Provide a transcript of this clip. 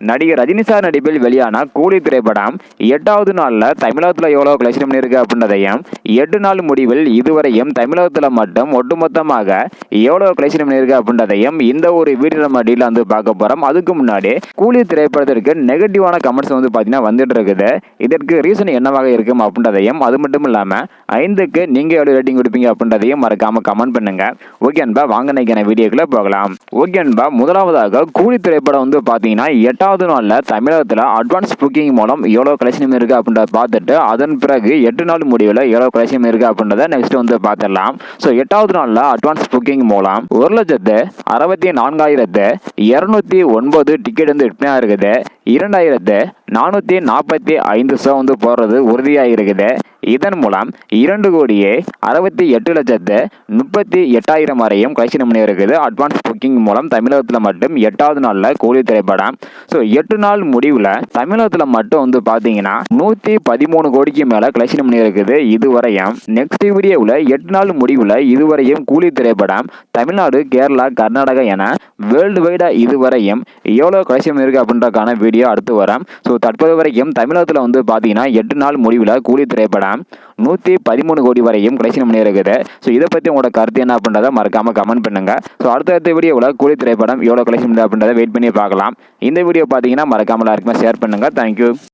நடிகர் ரஜினி சார் நடிப்பில் வெளியான கூலி திரைப்படம் எட்டாவது நாளில் தமிழகத்தில் எவ்வளோ கலெக்ஷன் பண்ணியிருக்கு அப்படின்றதையும் எட்டு நாள் முடிவில் இதுவரையும் தமிழகத்தில் மட்டும் ஒட்டுமொத்தமாக எவ்வளோ கலெக்ஷன் பண்ணியிருக்கு அப்படின்றதையும் இந்த ஒரு வீடியோ நம்ம டீலில் வந்து பார்க்க போகிறோம் அதுக்கு முன்னாடி கூலி திரைப்படத்திற்கு நெகட்டிவான கமெண்ட்ஸ் வந்து பார்த்தீங்கன்னா வந்துட்டு இருக்குது. இதற்கு ரீசன் என்னவாக இருக்கும் அப்படின்றதையும் அது மட்டும் இல்லாமல் ஐந்துக்கு நீங்கள் எவ்வளோ ரேட்டிங் கொடுப்பீங்க அப்படின்றதையும் மறக்காமல் கமெண்ட் பண்ணுங்க. ஓகே அன்பா வாங்க நினைக்கிற வீடியோக்குள்ளே போகலாம். ஓகே அன்பா முதலாவதாக கூலி திரைப்படம் வந்து பார்த்தீங்கன்னா எட்டாவது நாளில் தமிழகத்தில் அட்வான்ஸ் புக்கிங் மூலம் எவ்வளோ கலெக்ஷன் இருக்குது அப்படின்றத பார்த்துட்டு அதன் பிறகு எட்டு நாள் முடிவில் எவ்வளோ கலெக்ஷன் இருக்குது அப்படின்றத நெக்ஸ்ட் வந்து பார்த்துடலாம். ஸோ எட்டாவது நாளில் அட்வான்ஸ் புக்கிங் மூலம் ஒரு லட்சத்து அறுபத்தி நான்காயிரத்து இரநூத்தி ஒன்பது டிக்கெட் வந்து விற்பனையாக இருக்குது. இரண்டாயிரத்து நானூற்றி நாற்பத்தி ஐந்து ஷோ வந்து போடுறது உறுதியாக இருக்குது இதன் மூலம் இரண்டு கோடியே அறுபத்தி எட்டு லட்சத்து முப்பத்தி எட்டாயிரம் வரையும் கலெக்ஷன் பண்ணி இருக்குது. அட்வான்ஸ் புக்கிங் மூலம் தமிழகத்தில் மட்டும் எட்டாவது நாளில் கூலி திரைப்படம். ஸோ எட்டு நாள் முடிவில் தமிழகத்தில் மட்டும் வந்து பார்த்தீங்கன்னா நூற்றி பதிமூணு கோடிக்கு மேலே கலெக்ஷன் பண்ணி இருக்குது. இதுவரையும் நெக்ஸ்ட் வீடியோவில் எட்டு நாள் முடிவில் இதுவரையும் கூலி திரைப்படம் தமிழ்நாடு கேரளா கர்நாடகா என வேர்ல்டு வைடாக இதுவரையும் எவ்வளோ கலெக்ஷன் இருக்குது அப்படின்றக்கான வீடியோ அடுத்து வரேன் ஸோ தற்போது வரைக்கும் தமிழகத்தில் வந்து பார்த்தீங்கன்னா எட்டு நாள் முடிவில் கூலி திரைப்படம் நூற்றி பதிமூணு கோடி வரையும் கடைசி பண்ணி இருக்குது ஸோ இதை பற்றி உங்களோட கருத்து என்ன அப்படின்றத மறக்காமல் கமெண்ட் பண்ணுங்க. ஸோ அடுத்தடுத்த வீடியோவில் கூலி திரைப்படம் எவ்வளோ கலெக்ஷன் அப்படின்றத வெயிட் பண்ணி பார்க்கலாம். இந்த வீடியோ பார்த்தீங்கன்னா மறக்காமல் எல்லாருக்குமே ஷேர் பண்ணுங்கள் தேங்க்யூ